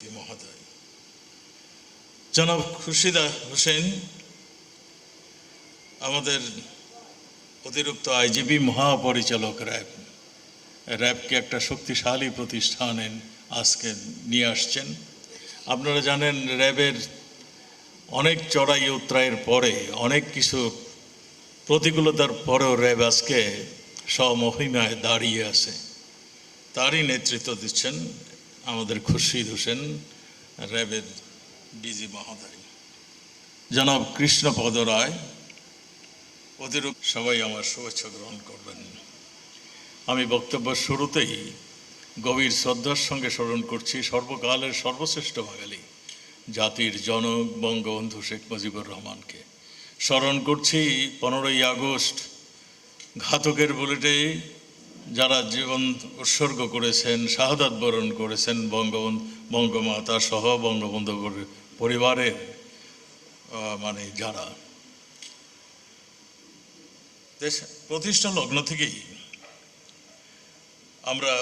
মহোদয় জনাব খুরশিদা হোসেন, আমাদের অতিরিক্ত আইজিবি মহাপরিচালক র্যাব। র্যাবকে একটা শক্তিশালী প্রতিষ্ঠানে আজকে নিয়ে আসছেন। আপনারা জানেন, র্যাবের অনেক চড়াই উত্তরায়ের পরে অনেক কিছু প্রতিকূলতার পরেও র্যাব আজকে স্বমহিমায় দাঁড়িয়ে আছে। তারই নেতৃত্ব দিচ্ছেন আমাদের খুরশিদ হোসেন, র্যাবের ডিজি মহোদয়। জনাব কৃষ্ণপদ রায় অতিরিক্ত সবাই আমার শুভেচ্ছা গ্রহণ করবেন। আমি বক্তব্য শুরুতেই গভীর শ্রদ্ধার সঙ্গে স্মরণ করছি সর্বকালের সর্বশ্রেষ্ঠ বাঙালি, জাতির জনক বঙ্গবন্ধু শেখ মুজিবুর রহমানকে। স্মরণ করছি পনেরোই আগস্ট, ঘাতকের বুলেটে যারা জীবন উৎসর্গ করেছেন, শাহাদাত বরণ করেছেন বঙ্গবন্ধু বঙ্গমাতা সহ বঙ্গবন্ধু পরিবারের মানে যারা দেশ প্রতিষ্ঠা লগ্ন থেকেই আমরা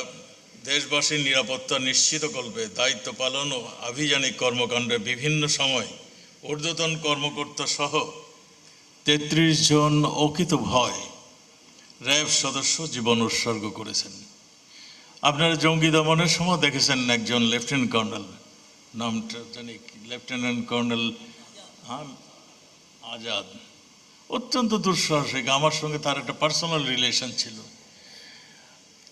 দেশবাসীর নিরাপত্তা নিশ্চিত করবে দায়িত্ব পালন ও আভিযানিক কর্মকাণ্ডে বিভিন্ন সময় ঊর্ধ্বতন কর্মকর্তা সহ তেত্রিশ জন অকিত ভয় র্যাব সদস্য জীবন উৎসর্গ করেছেন। আপনারা জঙ্গি দমনের সময় দেখেছেন একজন লেফটেন্যান্ট কর্নেল নামটা জানি লেফটেন্যান্ট কর্নেল হ্যাঁ আজাদ। অত্যন্ত দুঃসাহসিক, আমার সঙ্গে তার একটা পার্সোনাল রিলেশন ছিল।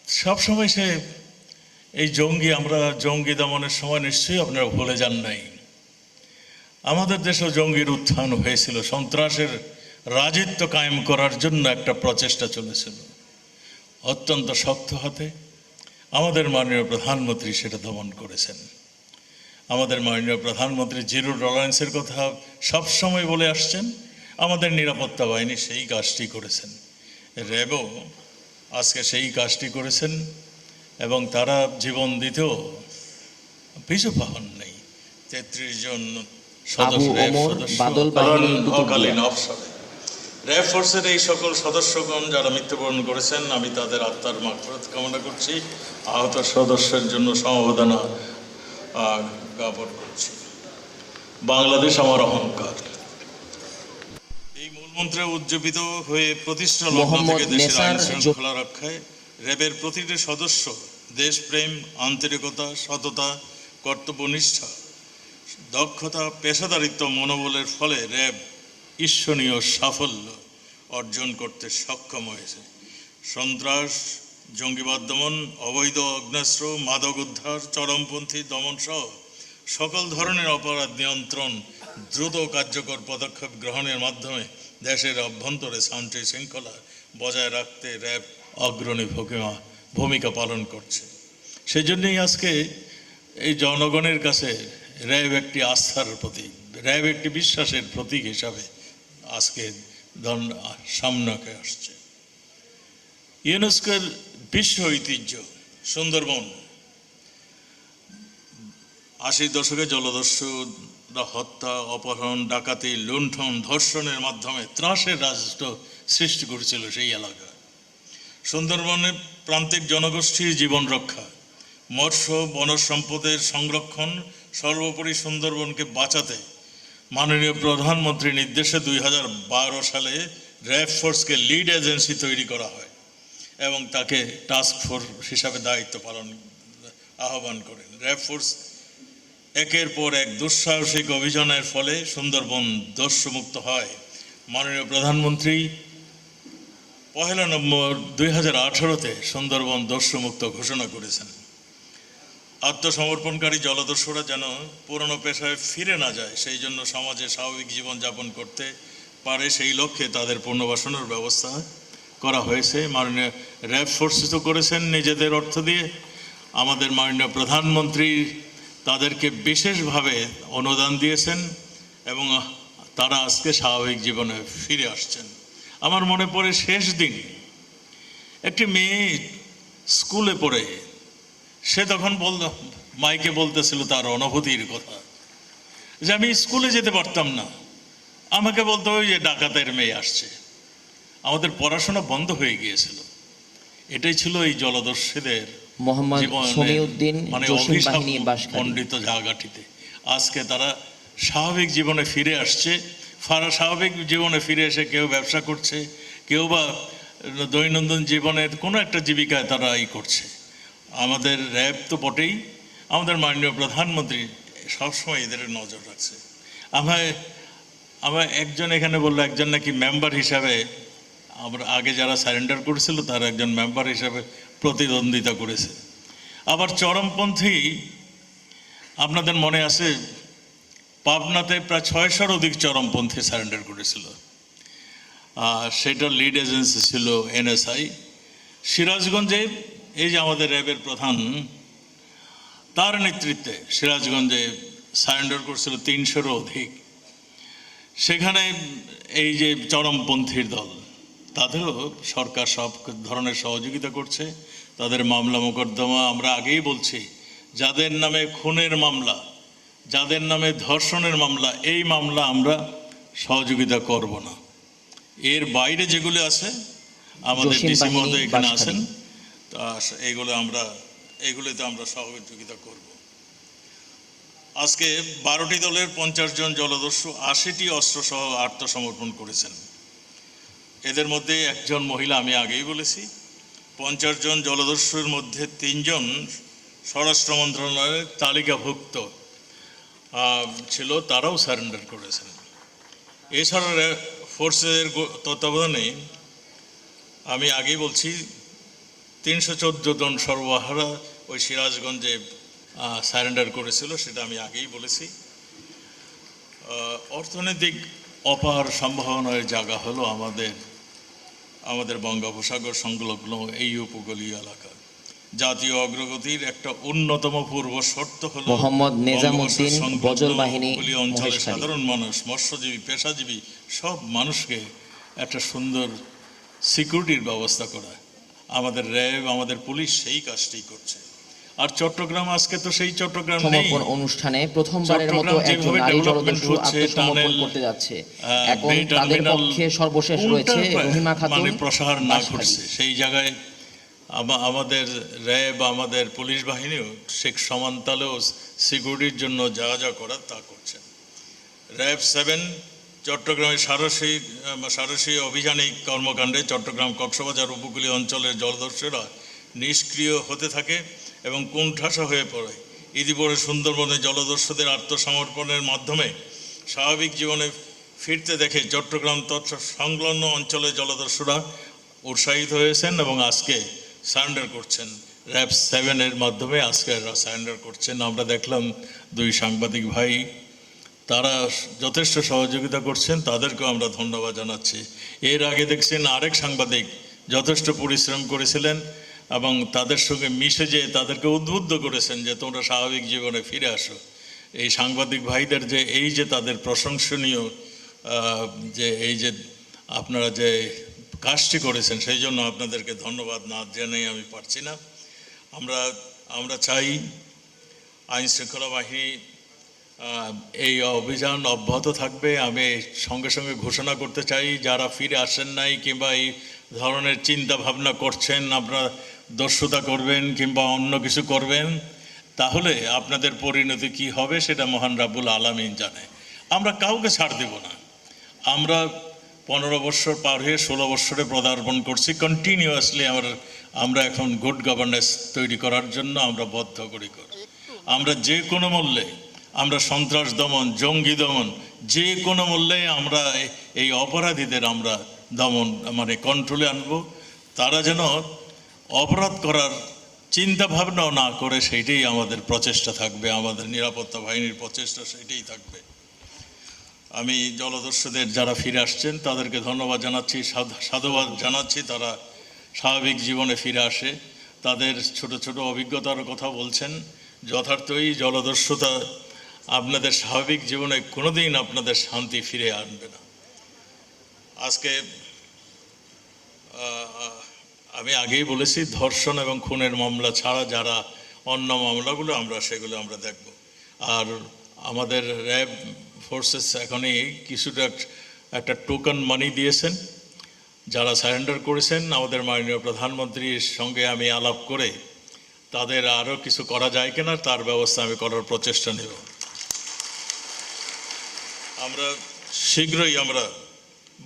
সবসময় সে, এই জঙ্গি, আমরা জঙ্গি দমনের সময় নিশ্চয়ই আপনারা ভুলে যান নাই। আমাদের দেশেও জঙ্গির উত্থান হয়েছিল, সন্ত্রাসের রাজিত্ব কায়েম করার জন্য একটা প্রচেষ্টা চলেছিল। অত্যন্ত শক্ত হাতে আমাদের মাননীয় প্রধানমন্ত্রী সেটা দমন করেছেন। আমাদের মাননীয় প্রধানমন্ত্রী জিরো টলারেন্সের কথা সবসময় বলে আসছেন আমাদের নিরাপত্তা বাহিনী সেই কাজটি করেছেন। র্যাবও আজকে সেই কাজটি করেছেন এবং তারা জীবন দিতেও পিছু পাহন নেই। তেত্রিশ জন সদস্য সদস্য বাহিনী অকালীন অবসরে। র্যাব ফোর্সের এই সকল সদস্যগণ যারা মৃত্যুবরণ করেছেন আমি তাদের আত্মার মাগফিরাত কামনা করছি। আহত সদস্যের জন্য সমবেদনা জ্ঞাপন করছি। বাংলাদেশ আমার অহংকার। এই মূলমন্ত্রে উজ্জীবিত হয়ে প্রতিষ্ঠা লগ্ন থেকে দেশের আইন শৃঙ্খলা রক্ষায় র্যাবের প্রতিটি সদস্য দেশপ্রেম আন্তরিকতা সততা কর্তব্যনিষ্ঠা দক্ষতা পেশাদারিত্ব মনোবলের ফলে র্যাব ঈর্ষণীয় সাফল্য অর্জন করতে সক্ষম হয়েছে। সন্ত্রাস, জঙ্গিবাদ দমন, অবৈধ অগ্নাস্ত্র মাদক উদ্ধার, চরমপন্থী দমন সহ সকল ধরনের অপরাধ নিয়ন্ত্রণ দ্রুত কার্যকর পদক্ষেপ গ্রহণের মাধ্যমে দেশের অভ্যন্তরে শান্তি শৃঙ্খলা বজায় রাখতে র্যাব অগ্রণী ভূমিকা ভূমিকা পালন করছে। সেই জন্যই আজকে এই জনগণের কাছে র্যাব একটি আস্থার প্রতীক, র্যাব একটি বিশ্বাসের প্রতীক হিসাবে আজকে ধন- সামনে আসছে। ইউনেস্কোর বিশ্ব ঐতিহ্য, সুন্দরবন। আশির দশকে জলদস্যুরা হত্যা, অপহরণ, ডাকাতি, লুণ্ঠন, ধর্ষণের মাধ্যমে ত্রাসের রাষ্ট্র সৃষ্টি করেছিল সেই এলাকা। সুন্দরবনে প্রান্তিক জনগোষ্ঠীর জীবন রক্ষা, মৎস্য, বনজ সম্পদের সংরক্ষণ, সর্বোপরি সুন্দরবনকে বাঁচাতে মাননীয় প্রধানমন্ত্রীর নির্দেশে দুই হাজার বারো সালে র্যাব ফোর্সকে লিড এজেন্সি তৈরি করা হয় এবং তাকে টাস্ক ফোর্স হিসাবে দায়িত্ব পালন, আহ্বান করেন। র্যাব ফোর্স একের পর এক দুঃসাহসিক অভিযানের ফলে সুন্দরবন দস্যুমুক্ত হয়। মাননীয় প্রধানমন্ত্রী, পহেলা নম্বর দুই হাজার আঠারোতে সুন্দরবন দস্যুমুক্ত ঘোষণা করেছেন। আত্মসমর্পণকারী জলদস্যুরা যেন পুরনো পেশায় ফিরে না যায়, সেই জন্য সমাজে স্বাভাবিক জীবনযাপন করতে পারে সেই লক্ষ্যে তাদের পুনর্বাসনের ব্যবস্থা করা হয়েছে। মাননীয় র্যাব ফোর্স তো করেছেন নিজেদের অর্থ দিয়ে। আমাদের মাননীয় প্রধানমন্ত্রী তাদেরকে বিশেষভাবে অনুদান দিয়েছেন এবং তারা আজকে স্বাভাবিক জীবনে ফিরে আসছেন। আমার মনে পড়ে শেষ দিন। একটি মেয়ে স্কুলে পড়ে সে তখন বলল মাইকে বলতেছিল তার অনুভূতির কথা যে আমি স্কুলে যেতে পারতাম না। আমাকে বলতে ওই যে ডাকাতের মেয়ে আসছে। আমাদের পড়াশোনা বন্ধ হয়ে গিয়েছিল। এটাই ছিল এই জলদস্যুদের মোহাম্মদ মানে বাহিনী মণ্ডিত জায়গাটিতে। আজকে তারা স্বাভাবিক জীবনে ফিরে আসছে। ফারা স্বাভাবিক জীবনে ফিরে এসে কেউ ব্যবসা করছে কেউ বা দৈনন্দিন জীবনের কোনো একটা জীবিকায় তারা ই করছে। আমাদের র্যাব তো বটেই। আমাদের মাননীয় প্রধানমন্ত্রী সবসময় এদের নজর রাখছে। আমায় আমার একজন এখানে বলল, একজন নাকি মেম্বার হিসাবে আমরা আগে যারা সারেন্ডার করেছিল, তার একজন মেম্বার হিসাবে প্রতিদ্বন্দ্বিতা করেছে। আবার চরমপন্থী, আপনাদের মনে আছে, পাবনাতে প্রায় ছয়শোর অধিক চরমপন্থী সারেন্ডার করেছিল। সেটার লিড এজেন্সি ছিল এনএসআই সিরাজগঞ্জে এই যে আমাদের র্যাবের প্রধান তার নেতৃত্বে সিরাজগঞ্জে সারেন্ডার করেছিল তিনশোরও অধিক। সেখানে এই যে চরমপন্থীর দল তাদেরও সরকার সব ধরনের সহযোগিতা করছে। তাদের মামলা মোকদ্দমা আমরা আগেই বলছি যাদের নামে খুনের মামলা যাদের নামে ধর্ষণের মামলা এই মামলা আমরা সহযোগিতা করব না। এর বাইরে যেগুলো আছে আমাদের ডিসি মহোদয় এখানে আছেন। তা এইগুলো আমরা এইগুলোতে আমরা সহযোগিতা করব। আজকে বারোটি দলের পঞ্চাশ জন জলদস্যু আশিটি অস্ত্রসহ আত্মসমর্পণ করেছেন। এদের মধ্যে একজন মহিলা আমি আগেই বলেছি। পঞ্চাশ জন জলদস্যুর মধ্যে তিনজন স্বরাষ্ট্র মন্ত্রণালয়ের তালিকাভুক্ত ছিল, তারাও সারেন্ডার করেছেন। এছাড়া ফোর্সের তত্ত্বাবধানে আমি আগেই বলছি তিনশো চোদ্দ জন সর্বহারা ওই সিরাজগঞ্জে সারেন্ডার করেছিল সেটা আমি আগেই বলেছি। অর্থনৈতিক অপার সম্ভাবনার জায়গা হলো আমাদের আমাদের বঙ্গোপসাগর সংলগ্ন এই উপকূলীয় এলাকা। জাতীয় অগ্রগতির একটা অন্যতম পূর্ব শর্ত হলো মোহাম্মদ বজল বাহিনী, অঞ্চলের সাধারণ মানুষ মৎস্যজীবী পেশাজীবী সব মানুষকে একটা সুন্দর সিকিউরিটির ব্যবস্থা করা। আমাদের র্যাব আমাদের পুলিশ সেই কাজটি করছে। আর চট্টগ্রাম আজকে তো সেই চট্টগ্রাম নেই। সমর্পণ অনুষ্ঠানে প্রথমবারের মতো একজন নারী জলদস্যু আত্মসমর্পণ করতে যাচ্ছে। এখন তাদের পক্ষে সর্বশেষ রয়েছে রহিমা খাতুন মানে প্রসার না। ঘটছে। সেই জায়গায় আমাদের র্যাব আমাদের পুলিশ বাহিনীও শেখ সমান্তালেও সিকিউরিটির জন্য যা যা করার তা করছেন। র্যাব সেভেন চট্টগ্রামের সারসী সারসী অভিযানিক কর্মকাণ্ডে চট্টগ্রাম কক্সবাজার উপকূলীয় অঞ্চলের জলদস্যুরা নিষ্ক্রিয় হতে থাকে এবং কুণ্ঠাসা হয়ে পড়ে। ইতিপরে সুন্দরবনে জলদস্যুদের আত্মসমর্পণের মাধ্যমে স্বাভাবিক জীবনে ফিরতে দেখে চট্টগ্রাম তথা সংলগ্ন অঞ্চলে জলদস্যুরা উৎসাহিত হয়েছেন এবং আজকে সারেন্ডার করছেন। র্যাব সেভেনের মাধ্যমে আজকে সারেন্ডার করছেন। আমরা দেখলাম দুই সাংবাদিক ভাই তারা যথেষ্ট সহযোগিতা করছেন, তাদেরকেও আমরা ধন্যবাদ জানাচ্ছি। এর আগে দেখছেন আরেক সাংবাদিক যথেষ্ট পরিশ্রম করেছিলেন এবং তাদের সঙ্গে মিশে যে তাদেরকে উদ্বুদ্ধ করেছেন যে তোমরা স্বাভাবিক জীবনে ফিরে আসো। এই সাংবাদিক ভাইদের যে এই যে তাদের প্রশংসনীয় যে এই যে আপনারা যে কাজটি করেছেন, সেই জন্য আপনাদেরকে ধন্যবাদ না জেনেই আমি পারছি না। আমরা আমরা চাই আইন শৃঙ্খলা বাহিনী এই অভিযান অব্যাহত থাকবে। আমি সঙ্গে সঙ্গে ঘোষণা করতে চাই, যারা ফিরে আসেন নাই কিংবা এই ধরনের চিন্তা ভাবনা করছেন, আপনারা দস্যুতা করবেন কিংবা অন্য কিছু করবেন, তাহলে আপনাদের পরিণতি কি হবে সেটা মহান রাবুল আলামিন জানে। আমরা কাউকে ছাড় দেব না। আমরা পনেরো বছর পার হয়ে ষোলো বছরে পদার্পণ করছি। কন্টিনিউয়াসলি আমরা আমরা এখন গুড গভর্নেন্স তৈরি করার জন্য আমরা বদ্ধ করি। আমরা যে কোনো মূল্যে আমরা সন্ত্রাস দমন, জঙ্গি দমন, যে কোনো মূল্যে আমরা এই অপরাধীদের আমরা দমন মানে কন্ট্রোলে আনব। তারা যেন অপরাধ করার চিন্তা ভাবনাও না করে, সেইটাই আমাদের প্রচেষ্টা থাকবে, আমাদের নিরাপত্তা বাহিনীর প্রচেষ্টা সেটাই থাকবে। আমি জলদস্যুদের যারা ফিরে আসছেন, তাদেরকে ধন্যবাদ জানাচ্ছি, সাধ- সাধুবাদ জানাচ্ছি, তারা স্বাভাবিক জীবনে ফিরে আসে। তাদের ছোট ছোট অভিজ্ঞতার কথা বলছেন। যথার্থই জলদস্যুতা আপনাদের স্বাভাবিক জীবনে কোনোদিন আপনাদের শান্তি ফিরে আনবে না। আজকে আমি আগেই বলেছি, ধর্ষণ এবং খুনের মামলা ছাড়া যারা অন্য মামলাগুলো, আমরা সেগুলো আমরা দেখব। আর আমাদের র্যাব ফোর্সেস এখনই কিছুটা একটা টোকন মানি দিয়েছেন। যারা সারেন্ডার করেছেন, আমাদের মাননীয় প্রধানমন্ত্রীর সঙ্গে আমি আলাপ করে তাদের আরও কিছু করা যায় কিনা, তার ব্যবস্থা আমি করার প্রচেষ্টা নেব। আমরা শীঘ্রই আমরা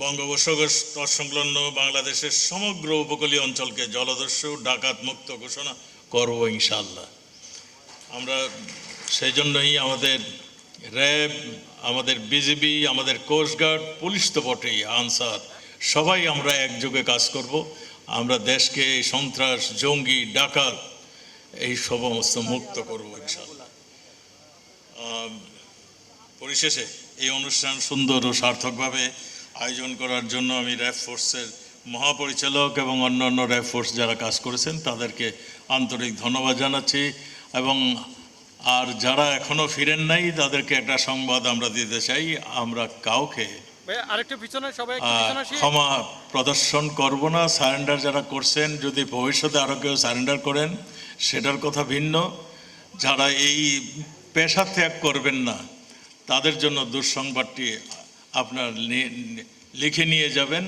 বঙ্গোপসাগর তৎসংলগ্ন বাংলাদেশের সমগ্র উপকূলীয় অঞ্চলকে জলদস্যু ডাকাত মুক্ত ঘোষণা করব ইনশাল্লাহ আমরা সেই জন্যই আমাদের র্যাব, আমাদের বিজিবি, আমাদের কোস্টগার্ড পুলিশ তো বটেই, আনসার, সবাই আমরা একযোগে কাজ করব। আমরা দেশকে এই সন্ত্রাস, জঙ্গি, ডাকাত, এই সমস্ত মুক্ত করব ইনশাল্লাহ পরিশেষে এই অনুষ্ঠান সুন্দর ও সার্থকভাবে আয়োজন করার জন্য আমি র্যাব ফোর্সের মহাপরিচালক এবং অন্যান্য র্যাব ফোর্স যারা কাজ করেছেন তাদেরকে আন্তরিক ধন্যবাদ জানাচ্ছি। এবং আর যারা এখনও ফিরেন নাই তাদেরকে একটা সংবাদ আমরা দিতে চাই। আমরা কাউকে ক্ষমা প্রদর্শন করব না। সারেন্ডার যারা করছেন যদি ভবিষ্যতে আরও কেউ সারেন্ডার করেন সেটার কথা ভিন্ন। যারা এই পেশা ত্যাগ করবেন না তাদের জন্য দুঃসংবাদটি আপনার লিখে নিয়ে যাবেন।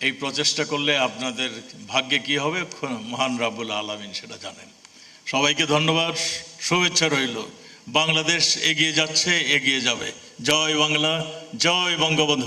এই প্রচেষ্টা করলে আপনাদের ভাগ্যে কি হবে? মহান রাবুল আলমিন সেটা জানেন। সবাইকে ধন্যবাদ। শুভেচ্ছা রইল। বাংলাদেশ এগিয়ে যাচ্ছে, এগিয়ে যাবে। জয় বাংলা, জয় বঙ্গবন্ধু।